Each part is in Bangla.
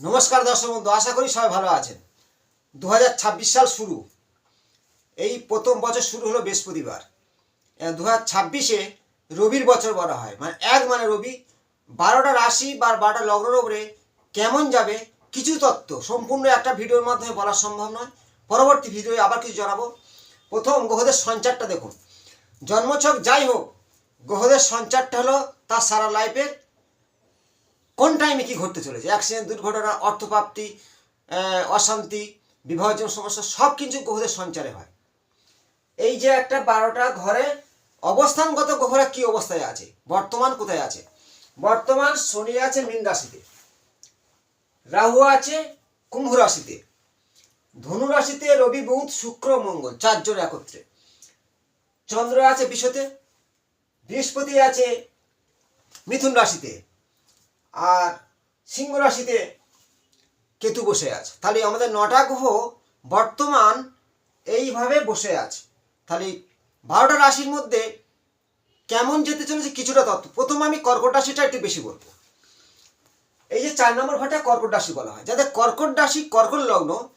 নমস্কার দর্শক বন্ধু, আশা করি সবাই ভালো আছেন। দু হাজার ছাব্বিশ সাল শুরু। এই প্রথম বছর শুরু হলো বৃহস্পতিবার। দু ছাব্বিশে রবির বছর বলা হয়। মানে এক মানে রবি, বারোটা রাশি বা বারোটা লগ্নের উপরে কেমন যাবে কিছু তত্ত্ব সম্পূর্ণ একটা ভিডিওর মাধ্যমে বলা সম্ভব নয়। পরবর্তী ভিডিওয়ে আবার কিছু জানাব। প্রথম গ্রহদের সঞ্চারটা দেখুন। জন্মছক যাই হোক, গ্রহদের সঞ্চারটা হলো তার সারা লাইফের কোন টাইমে কি ঘটতে চলেছে? অ্যাক্সিডেন্ট দুর্ঘটনা, অর্থপ্রাপ্তি অশান্তি, বিভাজন সমস্যা, সব কিছু গ্রহদের সঞ্চারে হয়। এই যে একটা বারোটা ঘরে অবস্থানগত গ্রহরা কি অবস্থায় আছে? বর্তমান কোথায় আছে? বর্তমান শনি আছে মীন রাশিতে, রাহু আছে কুম্ভ রাশিতে, ধনু রাশিতে রবি, বুধ, শুক্র, মঙ্গল চারজন একত্রে। চন্দ্র আছে বিশ্বতে, বৃহস্পতি আছে মিথুন রাশিতে আর সিংহ রাশিতে কেতু বসে আছে। তাহলে আমাদের নটা গ্রহ বর্তমান এইভাবে বসে আছে। তাহলে বারোটা রাশির মধ্যে কেমন যেতে চলেছে কিছুটা তত্ত্ব প্রথমে আমি কর্কট রাশিটা একটু বেশি বলব। এই যে চার নম্বর ঘরটা কর্কট রাশি বলা হয়। যাদের কর্কট রাশি, কর্কট লগ্ন,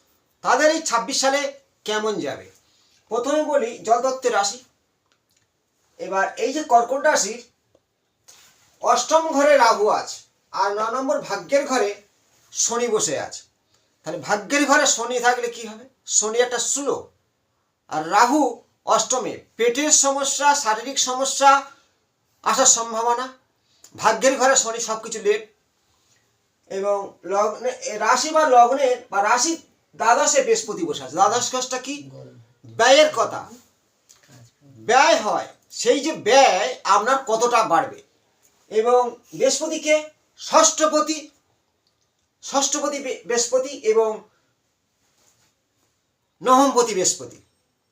তাদের এই ছাব্বিশ সালে কেমন যাবে? প্রথমে বলি জলতত্ত্বের রাশি। এবার এই যে কর্কট রাশির অষ্টম ঘরে রাহু আছে। আর ন নম্বর, ভাগ্যের ঘরে শনি বসে আছে। তাহলে ভাগ্যের ঘরে শনি থাকলে কি হবে? শনি একটা স্লো আর রাহু অষ্টমে, পেটের সমস্যা, শারীরিক সমস্যা আসার সম্ভাবনা। ভাগ্যের ঘরে শনি সব কিছু লেট। এবং লগ্নে, রাশি বা লগ্নের বা রাশি দ্বাদশে বৃহস্পতি বসে আছে। দ্বাদশ কাজটা কি? ব্যয়ের কথা। ব্যয় হয়। সেই যে ব্যয় আপনার কতটা বাড়বে? এবং বৃহস্পতিকে ষষ্ঠপতি ষষ্ঠপতি বৃহস্পতি এবং নহমপতি বৃহস্পতি।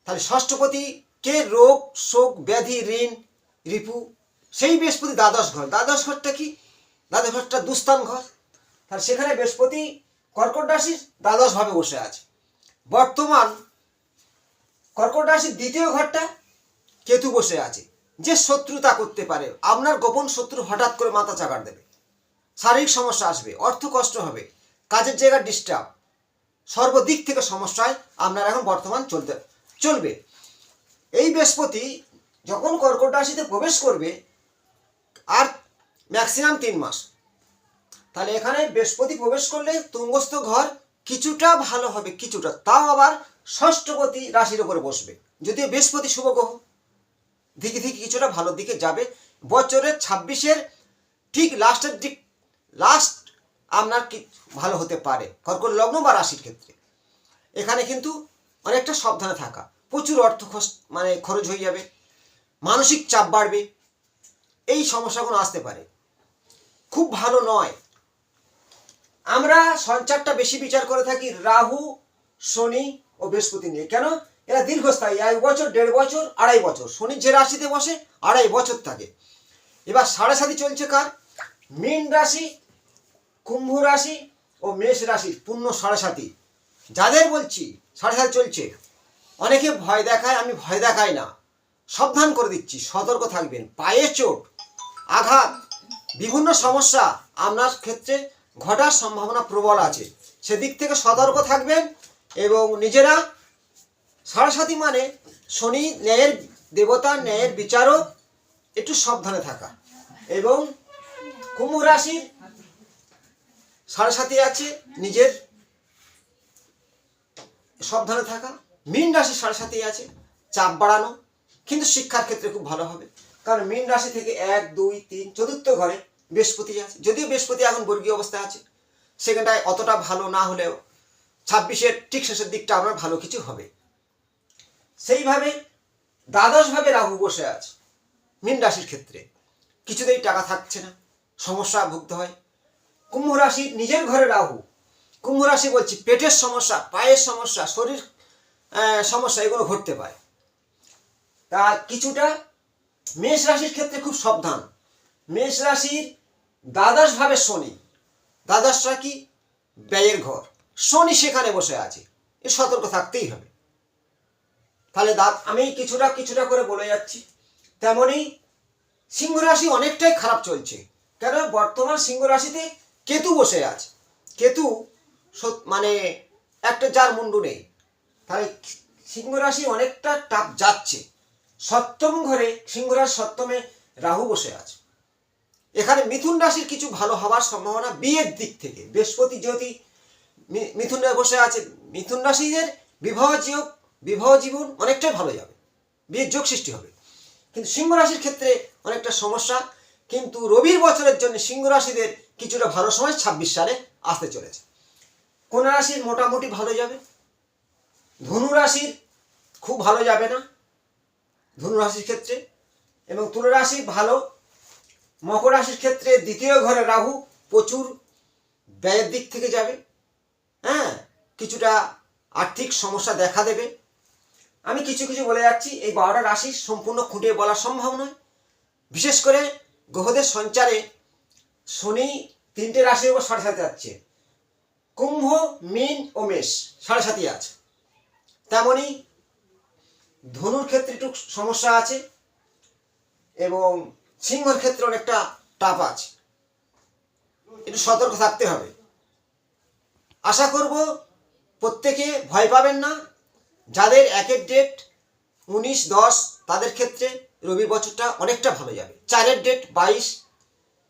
তাহলে ষষ্ঠপতি কে রোগ, শোক, ব্যাধি, ঋণ, রিপু, সেই বৃহস্পতি দ্বাদশ ঘর। দ্বাদশ ঘরটা কি? দ্বাদশ ঘরটা দুস্থান ঘর। তাহলে সেখানে বৃহস্পতি কর্কট রাশির দ্বাদশভাবে বসে আছে। বর্তমান কর্কট রাশির দ্বিতীয় ঘরটা কেতু বসে আছে। যে শত্রুতা করতে পারে, আপনার গোপন শত্রু হঠাৎ করে মাথা চাকার দেবে। শারীরিক সমস্যা আসবে, অর্থ কষ্ট হবে, কাজের জায়গা ডিস্টার্ব সর্বদিক থেকে সমস্যায় আপনার এখন বর্তমান চলতে, চলবে। এই বৃহস্পতি যখন কর্কট রাশিতে প্রবেশ করবে, আর ম্যাক্সিমাম তিন মাস, তাহলে এখানে বৃহস্পতি প্রবেশ করলে তুঙ্গস্থ ঘর কিছুটা ভালো হবে, কিছুটা, তাও আবার ষষ্ঠপতি রাশির উপরে বসবে। যদিও বৃহস্পতি শুভ গ্রহ, দিকে দিকে কিছুটা ভালোর দিকে যাবে। বছরের ছাব্বিশের ঠিক লাস্টের দিক লাস্ট আপনার কি ভালো হতে পারে? কর্কট লগ্ন বা রাশির ক্ষেত্রে। এখানে কিন্তু অনেকটা সাবধানে থাকা। প্রচুর অর্থ মানে খরচ হয়ে যাবে। মানসিক চাপ বাড়বে। এই সমস্যাগুলো আসতে পারে। খুব ভালো নয়। আমরা সঞ্চারটা বেশি বিচার করে থাকি রাহু, শনি ও বৃহস্পতি নিয়ে। কেন? এরা দীর্ঘস্থায়ী। এক বছর, দেড় বছর, আড়াই বছর। শনি যে রাশিতে বসে, আড়াই বছর থাকে। এবার সাড়ে সাথী চলছে কার? মীন রাশি, কুম্ভ রাশি ও মেষ রাশির পূর্ণ সাড়ে যাদের বলছি সাড়ে সাথে চলছে, অনেকে ভয় দেখায়, আমি ভয় দেখাই না। সাবধান করে দিচ্ছি, সতর্ক থাকবেন। পায়ে চোট, আঘাত, বিভিন্ন সমস্যা আপনার ক্ষেত্রে ঘটার সম্ভাবনা প্রবল আছে। সেদিক থেকে সতর্ক থাকবেন এবং নিজেরা সাড়ে মানে শনি, ন্যায়ের দেবতা, ন্যায়ের বিচারক, একটু সাবধানে থাকা। এবং কুম্ভ রাশির সাড়ে সাথে আছে নিজের, সাবধানে থাকা। মীন রাশির সাড়ে সাথে আছে, চাপ বাড়ানো, কিন্তু শিক্ষার ক্ষেত্রে খুব ভালো হবে। কারণ মীন রাশি থেকে এক, দুই, তিন, চতুর্থ ঘরে বৃহস্পতি আছে। যদিও বৃহস্পতি এখন বর্গীয় অবস্থায় আছে, সেখানটায় অতটা ভালো না হলেও ছাব্বিশের ঠিক শেষের দিকটা আপনার ভালো কিছু হবে। সেইভাবে দ্বাদশভাবে রাহু বসে আছে মীন রাশির ক্ষেত্রে। কিছুতেই টাকা থাকছে না। সমস্যা ভুগতে হয়। কুম্ভ রাশি নিজের ঘরে রাহু। কুম্ভ রাশি বলছি পেটের সমস্যা, পায়ের সমস্যা, শরীর সমস্যা, এগুলো ঘটতে পারে। তা কিছুটা মেষ রাশির ক্ষেত্রে খুব সাবধান। মেষ রাশির দ্বাদশ ভাবে শনি। দ্বাদশটা কি? ব্যয়ের ঘর। শনি সেখানে বসে আছে। এ সতর্ক থাকতেই হবে। তাহলে দা, আমি কিছুটা কিছুটা করে বলে যাচ্ছি। তেমনি সিংহ রাশি অনেকটাই খারাপ চলছে। কেন বর্তমান সিংহ রাশিতে কেতু বসে আছে। কেতু মানে একটা যার মুন্ডু নেই। তাহলে সিংহ রাশি অনেকটা টাপ যাচ্ছে। সপ্তম ঘরে সিংহ রাশি সপ্তমে রাহু বসে আছে। এখানে মিথুন রাশির কিছু ভালো হওয়ার সম্ভাবনা বিয়ের দিক থেকে। বৃহস্পতি যদি মিথুনে বসে আছে। মিথুন রাশিদের বিবাহ যোগ, বিবাহ জীবন অনেকটাই ভালো যাবে। বিয়ের যোগ সৃষ্টি হবে। কিন্তু সিংহ রাশির ক্ষেত্রে অনেকটা সমস্যা। কিন্তু রবির বছরের জন্য সিংহ রাশিদের কিছুটা ভালো সময় ছাব্বিশ সালে আসতে চলেছে। কোন রাশির মোটামুটি ভালো যাবে? ধনু রাশির খুব ভালো যাবে না ধনু রাশির ক্ষেত্রে এবং তুলা রাশি ভালো। মকর রাশির ক্ষেত্রে দ্বিতীয় ঘরে রাহু প্রচুর ব্যয়ের দিক থেকে যাবে। হ্যাঁ কিছুটা আর্থিক সমস্যা দেখা দেবে। আমি কিছু কিছু বলে যাচ্ছি, এই বারোটা রাশি সম্পূর্ণ খুঁটিয়ে বলা সম্ভব নয়। বিশেষ করে গ্রহদের সঞ্চারে শনি তিনটে রাশির উপর সাড়ে সাথে যাচ্ছে কুম্ভ, মীন ও মেষ সাড়ে সাথে আছে। তেমনি ধনুর ক্ষেত্রে একটু সমস্যা আছে এবং সিংহর ক্ষেত্রে অনেকটা টাপ আছে। একটু সতর্ক থাকতে হবে। আশা করব প্রত্যেকে ভয় পাবেন না। যাদের একের ডেট উনিশ, দশ, তাদের ক্ষেত্রে রবি বছরটা অনেকটা ভালো যাবে। চারের ডেট বাইশ,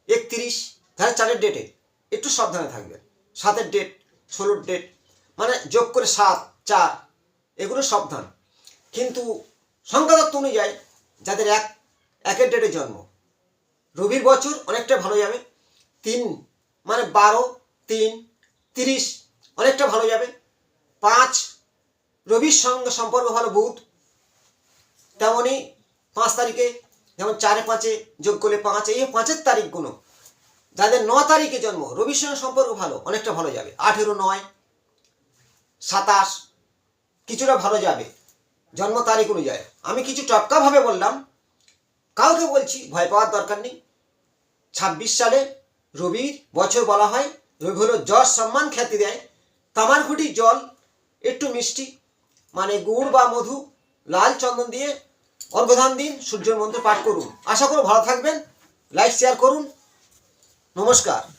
একত্রিশ, তাহলে চারের ডেটে একটু সাবধানে থাকবেন। সাতের ডেট ষোলোর ডেট মানে যোগ করে সাত, চার, এগুলো সাবধান। কিন্তু সংখ্যাতত্ত্ব অনুযায়ী যাদের এক, একের ডেটে জন্ম, রবির বছর অনেকটা ভালো যাবে। তিন মানে বারো, তিন, তিরিশ, অনেকটা ভালো যাবে। পাঁচ, রবির সঙ্গে সম্পর্ক ভালো, বুধ তেমনই পাঁচ তারিখে, যেমন চারে পাঁচে যোগ করলে পাঁচ, এই পাঁচের তারিখগুলো, যাদের ন তারিখে জন্ম রবির সঙ্গে সম্পর্ক ভালো, অনেকটা ভালো যাবে। আঠেরো, নয়, সাতাশ, কিছুটা ভালো যাবে, জন্ম তারিখ অনুযায়ী। আমি কিছু টপকাভাবে বললাম, কাউকে বলছি, ভয় পাওয়ার দরকার নেই। ছাব্বিশ সালে রবির বছর বলা হয়, রবি হলো যশ সম্মান খ্যাতি দেয়। তামারখুটি জল, একটু মিষ্টি মানে গুড় বা মধু, লাল চন্দন দিয়ে অর্ঘধান দিন সূর্যের মন্ত্র পাঠ করুন। আশা করো ভালো থাকবেন। লাইক শেয়ার করুন। নমস্কার।